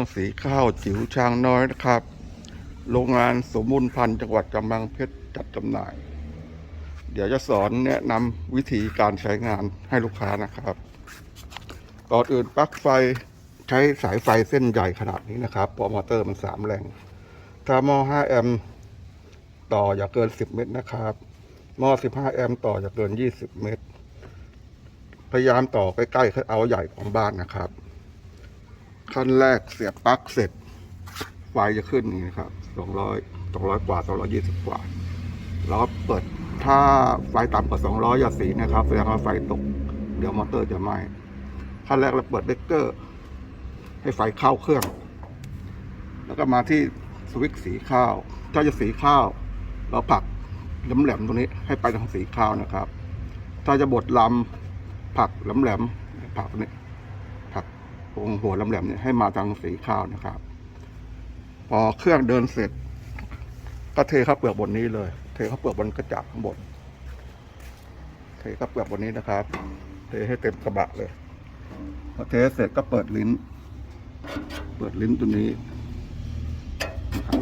งสีข้าวจิ๋วช้างน้อยนะครับ โรงงานสมบูรณ์พันธุ์จังหวัดกำแพงเพชรจัดจำหน่าย เดี๋ยวจะสอนแนะนำวิธีการใช้งานให้ลูกค้านะครับก่อนอื่นปลั๊กไฟใช้สายไฟเส้นใหญ่ขนาดนี้นะครับเพราะมอเตอร์มันสามแรงถ้าหม้อ5แอมป์ต่ออย่าเกิน 10 เมตรนะครับหม้อ15 แอมป์ต่ออย่าเกิน 20 เมตร พยายามต่อใกล้ๆเอาใหญ่ของบ้านนะครับ ขั้นแรกเสียบปลั๊กเสร็จ ไฟจะขึ้นนี่นะครับ200 200กว่า220กว่า แล้วเปิดถ้าไฟต่ำกว่า200อย่าสีนะครับแสดงว่าไฟตก เดี๋ยวมอเตอร์จะไหม้ขั้นแรกเราเปิดเบรกเกอร์ ให้ไฟเข้าเครื่อง แล้วก็มาที่สวิตช์สีข้าว ถ้าจะสีข้าว เราผลักแหลมๆตรงนี้ให้ไปทางสีข้าวนะครับ ถ้าจะบดลำผลักแหลมๆผลักนี่ผลัก ตรงหัวลำแหลมเนี่ยให้มาทางสีข้าวนะครับ พอเครื่องเดินเสร็จ ก็เทข้าวเปลือกบนนี้เลย เทข้าวเปลือกบนกระจับข้างบน เทข้าวเปลือกบนนี้นะครับ เทให้เต็มกระบะเลย พอเทเสร็จก็เปิดลิ้น เปิดลิ้นตัวนี้นะครับ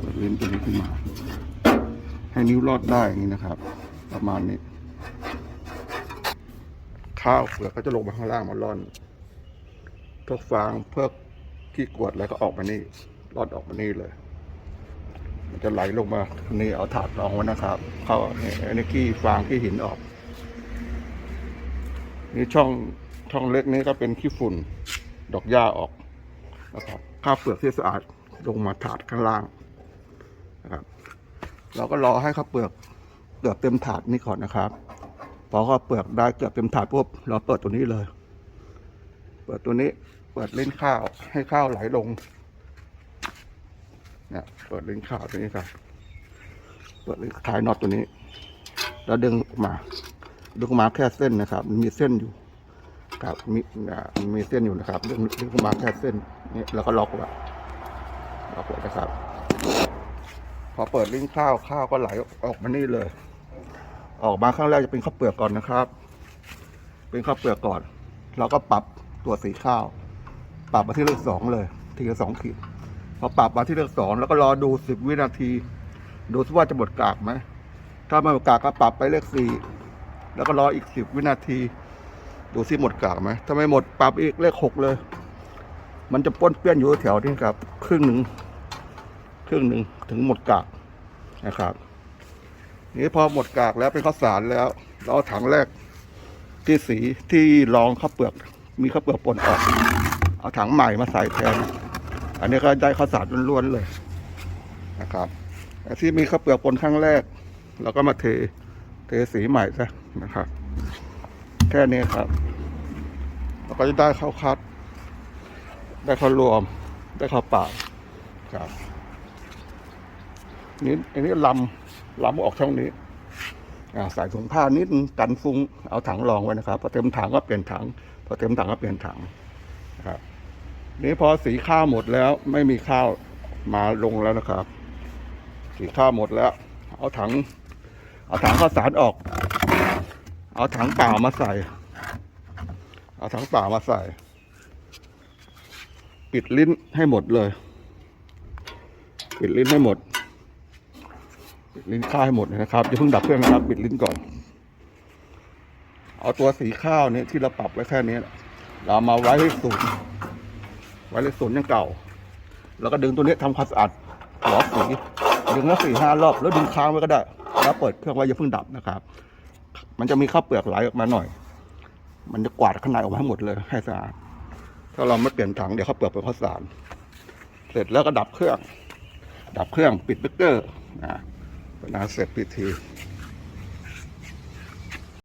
เปิดลิ้นตัวนี้ขึ้นมา ให้นิ้วรอดได้อย่างนี้นะครับ ประมาณนี้ ข้าวเปลือกก็จะลงมาข้างล่างมาร่อนพวกฟางเพิกขี้กวดอะไรก็ออกมานี่รอดออกมานี่เลย มันจะไหลลงมานี่เอาถาดรองไว้นะครับ เข้าเนี่ยอันนี้ขี้ฟางขี้หินออก นี่ช่องช่องเล็กนี้ก็เป็นขี้ฝุ่นดอกหญ้าออกนะครับข้าวเปลือกที่สะอาดลงมาถาดข้างล่างนะครับเราก็รอให้ข้าวเปลือกเกือบเต็มถาดนี่ก่อนนะครับ พอข้าเปลือกได้เกือบเต็มถาดปุ๊บเราเปิดตัวนี้เลย เปิดตัวนี้เปิดเล่นข้าวให้ข้าวไหลลงเนี่ยเปิดเล่นข้าวตัวนี้ครับเปิดเล่นคลายน็อตตัวนี้ แล้วดึงออกมา ดึงออกมาแค่เส้นนะครับมันมีเส้นอยู่ครับมีอ่ามีเส้นอยู่นะครับดึงดึงออกมาแค่เส้นนี่แล้วก็ล็อกไว้ล็อกไว้นะครับ พอเปิดลิ้นข้าวข้าวก็ไหลออกมานี่เลย ออกมาข้างแรกจะเป็นข้าวเปลือกก่อนนะครับ เป็นข้าวเปลือกก่อน เราก็ปรับตัวสีข้าว ปรับมาที่เลขสองเลยทีละสองขีดพอปรับมาที่เลขสองแล้วก็รอดูสิบวินาที ดูซิว่าจะหมดกากไหมถ้าไม่หมดกากก็ปรับไปเลขสี่แล้วก็รออีกสิบวินาที ดูซิหมดกากไหมถ้าไม่หมดปรับอีกเลขหกเลย มันจะป้นเปี้ยนอยู่แถวนี้ครับ ครึ่งหนึ่งครึ่งหนึ่งถึงหมดกากนะครับ นี่พอหมดกากแล้วเป็นข้าวสารแล้ว เราเอาถังแรกที่สีที่รองข้าวเปลือก มีข้าวเปลือกปนออก เอาถังใหม่มาใส่แทน อันนี้ก็ได้ข้าวสารล้วนๆเลยนะครับที่มีข้าวเปลือกปนครั้งแรกเราก็มาเทเทสีใหม่ซะนะครับ แค่นี้ครับเราก็จะได้ข้าวคัด ได้ข้าวรวม ได้ข้าวเปล่าครับ นี่อันนี้ลำลำออกช่องนี้ใส่ถุงผ้านิดกันฟุ้งเอาถังรองไว้นะครับพอเต็มถังก็เปลี่ยนถังพอเต็มถังก็เปลี่ยนถังนะครับนี่พอสีข้าวหมดแล้วไม่มีข้าวมาลงแล้วนะครับ สีข้าวหมดแล้ว เอาถัง เอาถังข้าวสารออก เอาถังเปล่ามาใส่ เอาถังเปล่ามาใส่ ปิดลิ้นให้หมดเลย ปิดลิ้นให้หมด ลิ้นข้าวให้หมดนะครับอย่าเพิ่งดับเครื่องนะครับปิดลิ้นก่อน เอาตัวสีข้าวเนี่ยที่เราปรับไว้แค่นี้เรามาไว้ให้ศูนย์ไว้เลขศูนย์ยังเก่า แล้วก็ดึงตัวนี้ทำความสะอาดหัวสีดึงแล้วสี่ห้ารอบแล้วดึงค้างไว้ก็ได้ แล้วเปิดเครื่องไว้อย่าเพิ่งดับนะครับ มันจะมีข้าวเปลือกไหลออกมาหน่อย มันจะกวาดข้างในออกมาให้หมดเลยให้สะอาด ถ้าเราไม่เปลี่ยนถังเดี๋ยวข้าวเปลือกเป็นข้าวสาร เสร็จแล้วก็ดับเครื่อง ดับเครื่องปิดเบรกเกอร์นะ นอันเสร็จพิธี